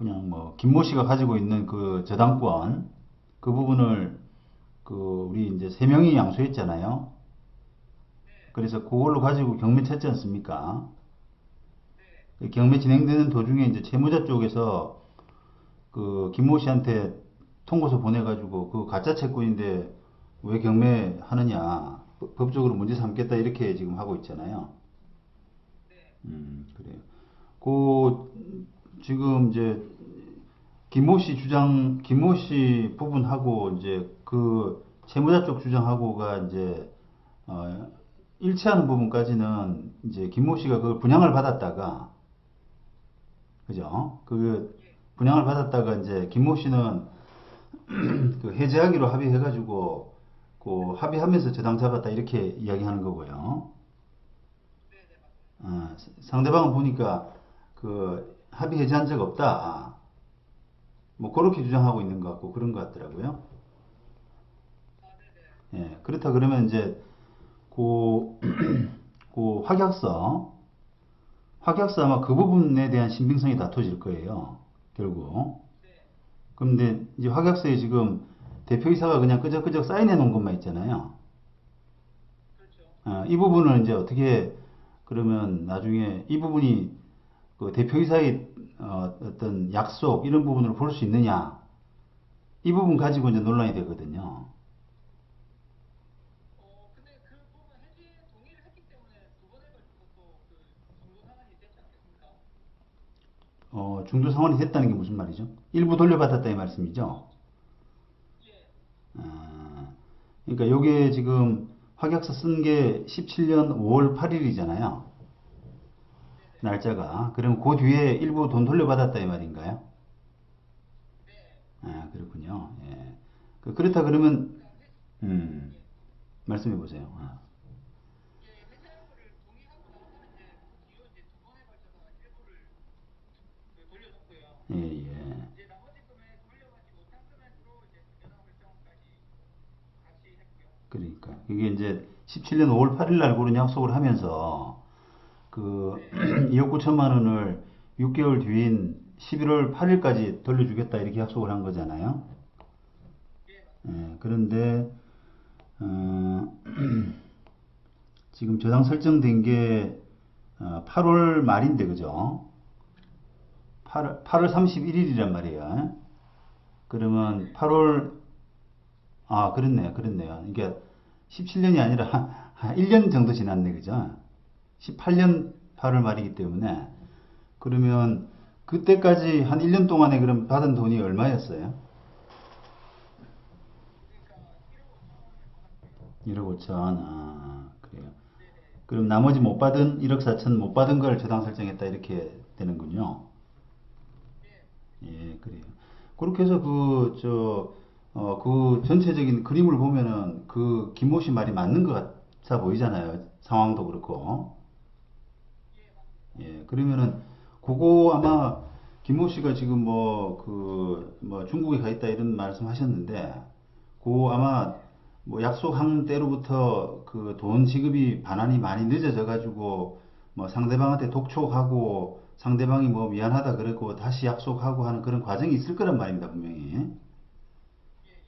그냥 뭐 김모 씨가 가지고 있는 그 저당권 그 부분을 그 우리 이제 세 명이 양수했잖아요. 그래서 그걸로 가지고 경매 쳤지 않습니까? 그 경매 진행되는 도중에 이제 채무자 쪽에서 그 김모 씨한테 통고서 보내가지고 그 가짜 채권인데 왜 경매 하느냐 법- 법적으로 문제 삼겠다 이렇게 지금 하고 있잖아요. 음 그래요. 그 지금 이제 김모 씨 주장 김모 씨 부분하고 이제 그 채무자 쪽 주장하고가 이제 어, 일치하는 부분까지는 이제 김모 씨가 그걸 분양을 받았다가 그죠? 그 분양을 받았다가 이제 김모 씨는 그 해제하기로 합의해가지고 그 합의하면서 저당 잡았다 이렇게 이야기하는 거고요. 어, 상대방은 보니까 그 합의 해제한 적 없다. 뭐 그렇게 주장하고 있는 것 같고 그런 것 같더라고요. 예, 그렇다 그러면 이제 그, 그 확약서, 확약서 아마 그 부분에 대한 신빙성이 다퉈질 거예요. 결국. 그런데 이제 확약서에 지금 대표이사가 그냥 끄적끄적 사인해 놓은 것만 있잖아요. 아, 이 부분은 이제 어떻게 그러면 나중에 이 부분이 그 대표이사의 어, 어떤 약속 이런 부분을 볼 수 있느냐 이 부분 가지고 이제 논란이 되거든요. 어? 어, 중도 상환이 됐다는 게 무슨 말이죠? 일부 돌려받았다 이 말씀이죠? 예, 아, 그러니까 요게 지금 확약서 쓴 게 17년 5월 8일이잖아요. 날짜가. 그럼 그 뒤에 일부 돈 돌려받았다 이 말인가요? 아, 그렇군요. 예. 그- 그렇다 그러면, 음, 말씀해 보세요. 아. 예. 예. 그러니까 이게 이제 17년 5월 8일 날 그런 약속을 하면서 그 2억 9천만 원을 6개월 뒤인 11월 8일까지 돌려주겠다 이렇게 약속을 한 거잖아요. 예, 그런데 어, 지금 저당 설정된 게 어, 8월 말인데 그죠? 8, 8월 31일이란 말이에요. 그러면 8월 아, 그렇네요. 그렇네요. 그러니까 17년이 아니라 한, 한 1년 정도 지났네. 그죠? 18년 8월 말이기 때문에 그러면 그때까지 한 1년 동안에 그럼 받은 돈이 얼마였어요? 1억 5천. 아, 그래요. 그럼 나머지 못 받은 1억 4천 못 받은 걸 저당 설정했다 이렇게 되는군요. 예, 그래요. 그렇게 해서 그, 저, 어, 그 전체적인 그림을 보면은 그 김모 씨 말이 맞는 것 같아 보이잖아요. 상황도 그렇고. 예, 그러면은 그거 아마 김모 씨가 지금 뭐 그 뭐 중국에 가 있다 이런 말씀 하셨는데 그 아마 뭐 약속한 때로부터 그 돈 지급이 반환이 많이 늦어져 가지고 뭐 상대방한테 독촉하고 상대방이 뭐 미안하다 그랬고 다시 약속하고 하는 그런 과정이 있을 거란 말입니다, 분명히.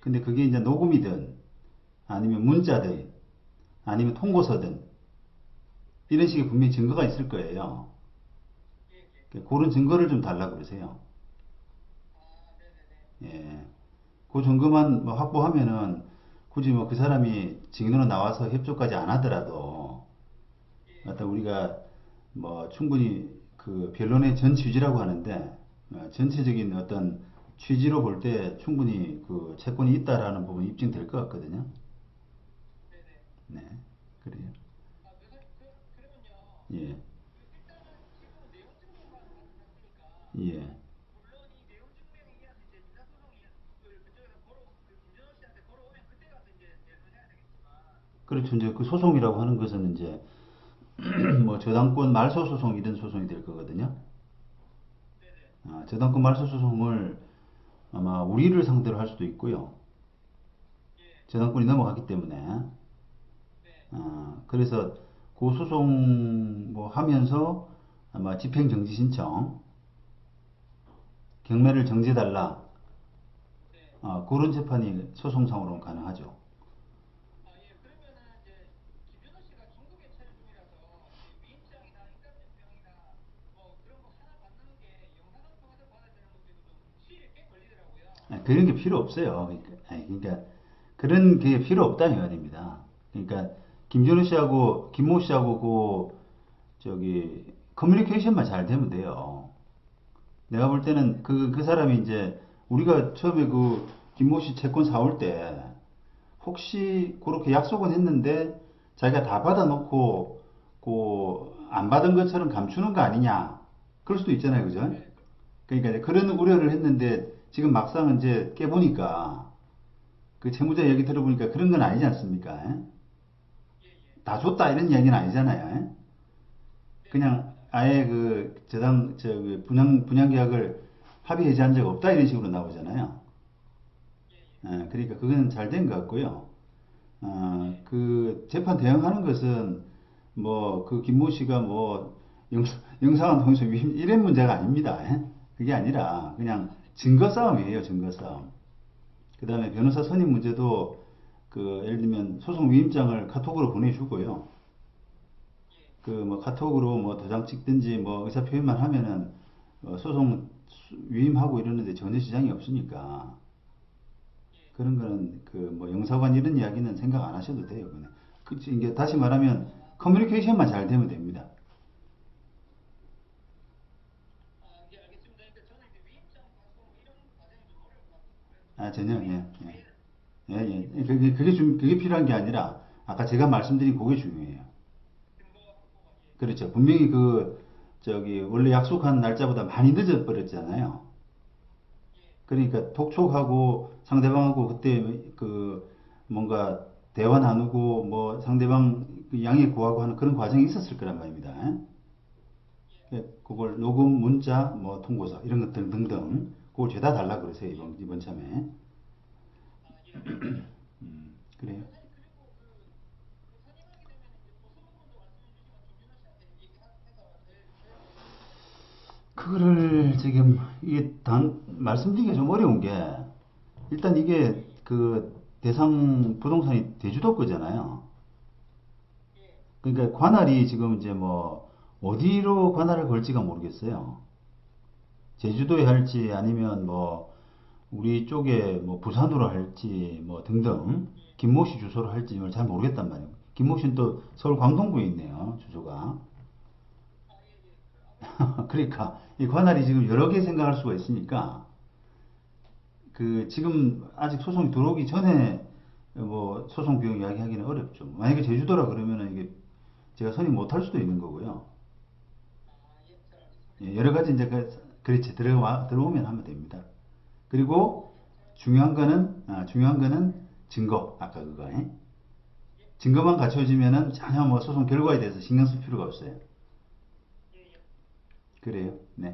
근데 그게 이제 녹음이든 아니면 문자든 아니면 통고서든 이런 식의 분명히 증거가 있을 거예요. 그런 증거를 좀 달라고 그러세요. 예. 그 증거만 뭐 확보하면은 굳이 뭐 그 사람이 증인으로 나와서 협조까지 안 하더라도 어떤 우리가 뭐 충분히 그 변론의 전 취지라고 하는데 어, 전체적인 어떤 취지로 볼 때 충분히 그 채권이 있다라는 부분이 입증될 것 같거든요. 네, 그래요. 아, 그, 사- 그. 예, 일단은 지금 내용 증명만 받았으니까 예, 그그 그렇죠. 이제 그 소송이라고 하는 것은 이제 뭐 저당권 말소 소송 이런 소송이 될 거거든요. 아, 저당권 말소 소송을 아마 우리를 상대로 할 수도 있고요. 저당권이 넘어갔기 때문에 아, 그래서 그 소송 뭐 하면서 아마 집행정지 신청 경매를 정지해달라. 네. 어, 그런 재판이 소송상으로는 가능하죠. 아, 그런 게 필요 없어요. 그러니까, 그러니까 그런 게 필요 없다는 말입니다. 그러니까 김준호 씨하고 김모 씨하고 그 저기 커뮤니케이션만 잘 되면 돼요. 내가 볼 때는 그, 그 사람이 이제 우리가 처음에 그 김모 씨 채권 사올 때 혹시 그렇게 약속은 했는데 자기가 다 받아놓고 그 안 받은 것처럼 감추는 거 아니냐 그럴 수도 있잖아요, 그죠? 그러니까 이제 그런 우려를 했는데 지금 막상 이제 깨보니까 그 채무자 얘기 들어보니까 그런 건 아니지 않습니까? 예? 다 줬다 이런 이야기는 아니잖아요. 예? 그냥 아예 그 저당 저기 분양 분양 계약을 합의 해지한 적 없다 이런 식으로 나오잖아요. 예, 그러니까 그건 잘 된 것 같고요. 어, 그 재판 대응하는 것은 뭐 그 김모 씨가 뭐 영, 영상을 통해서 위- 이런 문제가 아닙니다. 예? 그게 아니라 그냥 증거 싸움이에요, 증거 싸움. 그 다음에 변호사 선임 문제도 그 예를 들면 소송 위임장을 카톡으로 보내주고요. 그 뭐 카톡으로 뭐 도장 찍든지 뭐 의사 표현만 하면은 어, 소송 수- 위임하고 이러는데 전혀 지장이 없으니까 그런 거는 그 뭐 영사관 이런 이야기는 생각 안 하셔도 돼요. 그 이게 다시 말하면 커뮤니케이션만 잘 되면 됩니다. 아 전혀 예 예. 예, 예. 그게 그게 좀 그게 필요한 게 아니라 아까 제가 말씀드린 그게 중요해요. 그렇죠. 분명히 그 저기 원래 약속한 날짜보다 많이 늦어 버렸잖아요. 그러니까 독촉하고 상대방하고 그때 그 뭔가 대화 나누고 뭐 상대방 그 양해 구하고 하는 그런 과정이 있었을 거란 말입니다. 예, 그걸 녹음, 문자, 뭐 통고서 이런 것들 등등 그걸 죄다 달라 그러세요 이번 이번 참에. 음, 그래요. 그거를 지금 이게 단 말씀드리기가 좀 어려운 게 일단 이게 그 대상 부동산이 제주도 거잖아요. 그러니까 관할이 지금 이제 뭐 어디로 관할을 걸지가 모르겠어요. 제주도에 할지 아니면 뭐 우리 쪽에 뭐 부산으로 할지 뭐 등등 김모 씨 주소로 할지 잘 모르겠단 말이에요. 김모 씨는 또 서울 광동구에 있네요. 주소가. 그러니까 이 관할이 지금 여러 개 생각할 수가 있으니까 그 지금 아직 소송이 들어오기 전에 뭐 소송 비용 이야기하기는 어렵죠. 만약에 제주도라 그러면은 이게 제가 선임 못할 수도 있는 거고요. 예, 여러 가지 이제 그 그렇지 들어와 들어오면 하면 됩니다. 그리고 중요한 거는 아, 중요한 거는 증거 아까 그거 예? 증거만 갖춰지면은 전혀 뭐 소송 결과에 대해서 신경 쓸 필요가 없어요. 그래요. 네.